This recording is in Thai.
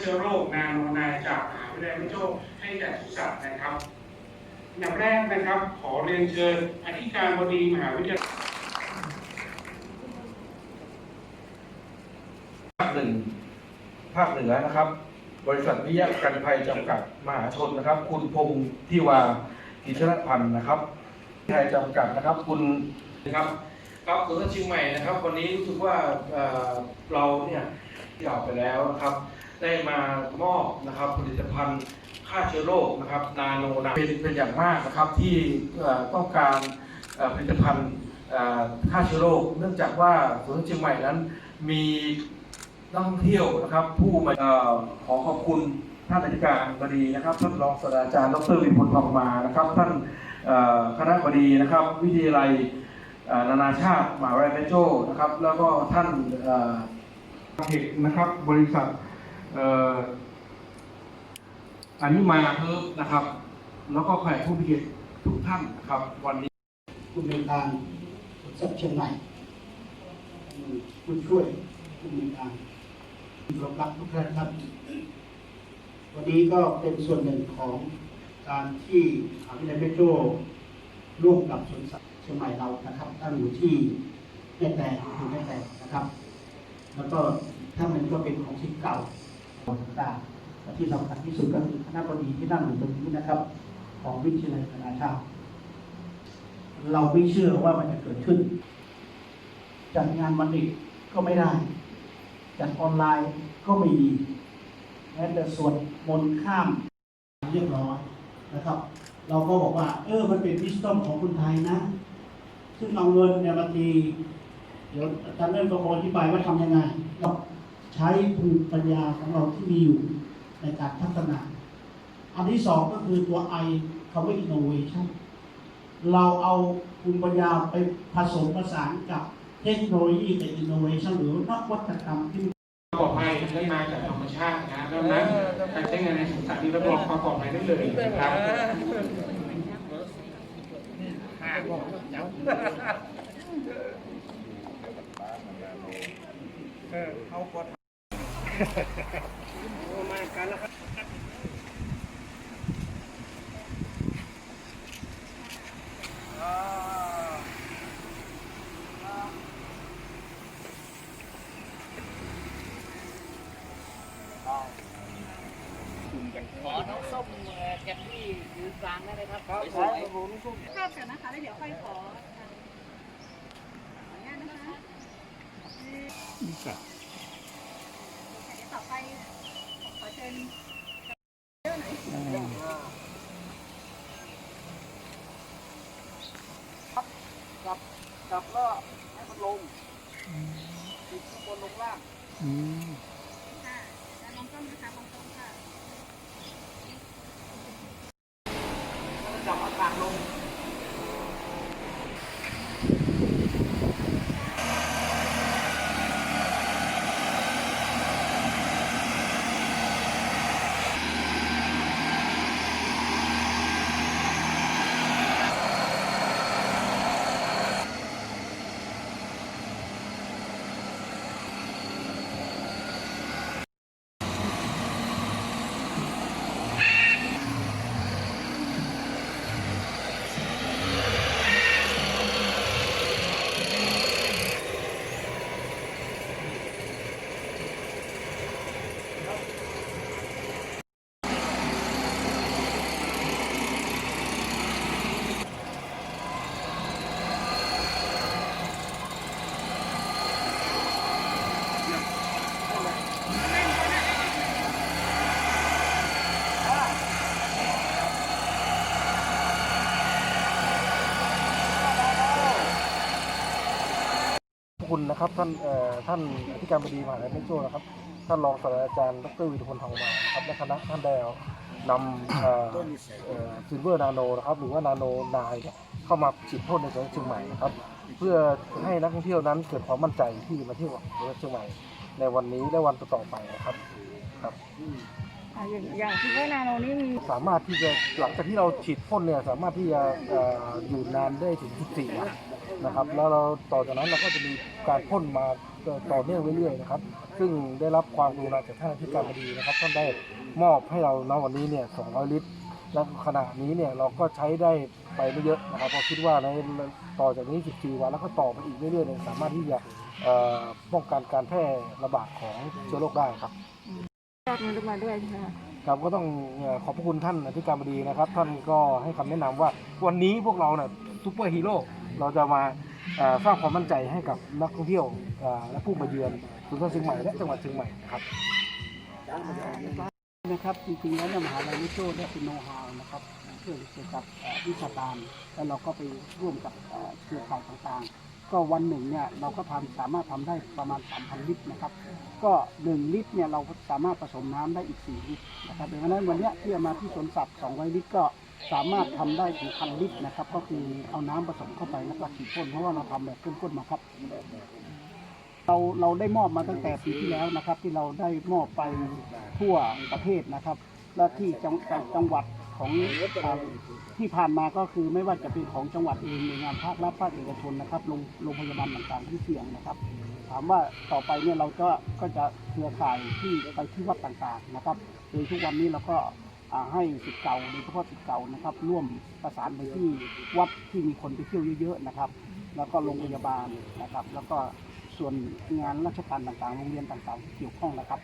เชื้อโรคนาโนไนจากมหาวิทยาลัยม่โจ้ให้แก่ทุกสัตว์นะครับอันดับแรกนะครับ ขอเรียนเชิญอธิการบดีมหาวิทยาลัยภาคหนึ่งภาคเหนือนะครับ บริษัทวิทยากันภัยจำกัดมหาชนนะครับ คุณพงษ์ทิวากิจรพันธ์นะครับไทยจำกัดนะครับ คุณนะครับครับสวนสัตว์เชียงใหม่นะครับ วันนี้รู้สึกว่าเอ่อเราเนี่ยที่ออกไปแล้วนะครับ ได้มามอบนะครับผลิตภัณฑ์ฆ่าเชื้อโรคนะครับนาโนนาเป็นเป็นอย่างมากนะครับที่ต้องการผลิตภัณฑ์ฆ่าเชื้อโรค เนื่องจากว่าสวนเชียงใหม่นั้นมีนักท่องเที่ยวนะครับ ผู้มาอขอขอบคุณท่านอธิการบดีนะครับท่านรองศาสตราจารย์ดรวิพลทองมานะครับ ท่านคณะบดีนะครับ วิทยาลัยนานาชาติมหาวิทยาลัยแมโจ้นะครับ แล้วก็ท่านเอ่อเทคนะครับบริษัท อันนี้มาเพิ่มนะครับ แล้วก็แขกผู้มีเกียรติทุกท่านนะครับ วันนี้ผู้บริการสวนสัตว์เชียงใหม่ผู้ช่วยผู้บริการที่เคารพรักทุกท่านครับ วันนี้ก็เป็นส่วนหนึ่งของการที่มหาวิทยาลัยเพชรโจร่วมกับสวนสัตว์เชียงใหม่เรานะครับตั้งอยู่ที่แม่แตงอยู่แม่แตงนะครับ แล้วก็ถ้ามันก็เป็นของชิ้นเก่า ต่างที่สำคัญที่สุดก็คือคณะบดีที่นั่งอยู่ตรงนี้นะครับ ของวิทยาลัยนานาชาติ เราไม่เชื่อว่ามันจะเกิดขึ้น จัดงานวันเด็กก็ไม่ได้ จัดออนไลน์ก็ไม่ดีแม้แต่สวดมนต์ข้ามเรียบร้อยนะครับ เราก็บอกว่า เออมันเป็นวิสตอมของคนไทยนะ ซึ่งเอาเงินเนี่ยมาตีเดี๋ยวอาจารย์เริ่มก็อธิบายว่าทำยังไงเรา ใช้ภูมิปัญญาของเราที่มีอยู่ในการพัฒนา อันที่สองก็คือตัว I คำว่า innovation เราเอาภูมิปัญญาไปผสมผสานกับเทคโนโลยีกับ innovation หรือนวัตกรรมที่ปลอดภัยได้มาจากธรรมชาตินะดังนั้นการใช้งานในสวนสัตว์นี่รับรองความปลอดภัยได้เลยนะครับข ขอน้องส้มแกนที่ยืนกลางได้เลยครับสวยภาพกันนะคะ แล้วเดี๋ยวค่อยขอขออนุญาตนะคะเดี๋ยว ต่อไปขอเชิญเยอะหน่อยกับกับก็ให้มันลงติดข้างบนลงล่างค่ะแล้วน้องต้อมนะคะน้องต้อมค่ะ แล้วจับอากาศลง ขอบ คุณนะครับท่านเอ่อท่านอธิการบดีมหาวิทยาลัยแม่โจ้นะครับท่านรองศาสตราจารย์ดรวิทุพลทองมานะครับและคณะท่านได้นำซิลเวอร์นาโนนะครับหรือว่านาโนนายเนี่ยเข้ามาฉีดพ่นในจังหวัดเชียงใหม่นะครับเพื่อให้นักท่องเที่ยวนั้นเกิดความมั่นใจที่มาเที่ยวจังหวัดเชียงใหม่ ในวันนี้และวันต่อๆไปนะครับครับอ่าอย่างอย่างที่ว่านาโนนี่มีสามารถที่จะหลังจากที่เราฉีดพ่นเนี่ยสามารถที่จะเอ่ออยู่นานได้ถึง 14วัน นะครับ แล้วเราต่อจากนั้นเราก็จะมีการพ่นมาต่อเนื่องเรื่อยๆนะครับ ซึ่งได้รับความกรุณาจากท่านอธิการบดีนะครับท่านได้มอบให้เราณวันนี้เนี่ย 200 ลิตร และขณะนี้เนี่ยเราก็ใช้ได้ไปไม่เยอะนะครับเพราะคิดว่าในต่อจากนี้ 14 วันแล้วก็ต่อไปอีกเรื่อยๆเนี่ยสามารถที่จะเอ่อป้องกันการแพร่ระบาดของเชื้อโรคได้ครับยอดเงินมาด้วยใช่ไหมคะครับก็ต้องเอ่อขอบพระคุณท่านอธิการบดีนะครับ ท่านก็ให้คำแนะนำว่าวันนี้พวกเราเนี่ยซูเปอร์ฮีโร่ เราจะมาสร้างความมั่นใจให้กับนักท่องเที่ยวและผู้มาเยือนศูนท่องเชียงใหม่และจังหวัดเชียงใหม่นะครับนะครับจริงๆแล้วมหาลัยวิโชได้เป็นโน้ตฮาวนะครับเรื่อเกี่ยวกับวิชาการแล้วเราก็ไปร่วมกับเครือข่ายต่างๆ ก็วันหนึ่งเนี่ยเราก็ทำสามารถทำได้ประมาณ 3,000 ลิตรนะครับ ก็ 1 ลิตรเนี่ยเราสามารถผสมน้ำได้อีก 4 ลิตรนะครับดังนั้นวันเนี้ยที่มาที่สวนสัตว์200 ลิตรก็ สามารถทำได้ถึงพันลิตรนะครับ ก็คือเอาน้ำผสมเข้าไปแล้วก็ฉีดพ่นเพราะว่าเราทำแบบเข้มข้นมาครับ เราเราได้มอบมาตั้งแต่ปีที่แล้วนะครับ ที่เราได้มอบไปทั่วประเทศนะครับ และที่จังจังจงหวัดของที่ผ่านมาก็คือไม่ว่าจะเป็นของจังหวัดเองหน่วยงานภาครัฐภาคเอกชนนะครับโรงงพยาบาลต่างๆที่เสี่ยงนะครับ ถามว่าต่อไปเนี่ยเราก็ก็จะเครือข่ายที่ไปที่วัดต่างๆนะครับโดยทุกวันนี้เราก็ ให้สิทธิ์เก่าโดยเฉพาะสิทธิ์เก่านะครับ ร่วมประสานไปที่วัดที่มีคนไปเที่ยวเยอะๆนะครับ แล้วก็โรงพยาบาลนะครับ แล้วก็ส่วนงานราชการต่างๆ โรงเรียนต่างๆที่เกี่ยวข้องนะครับ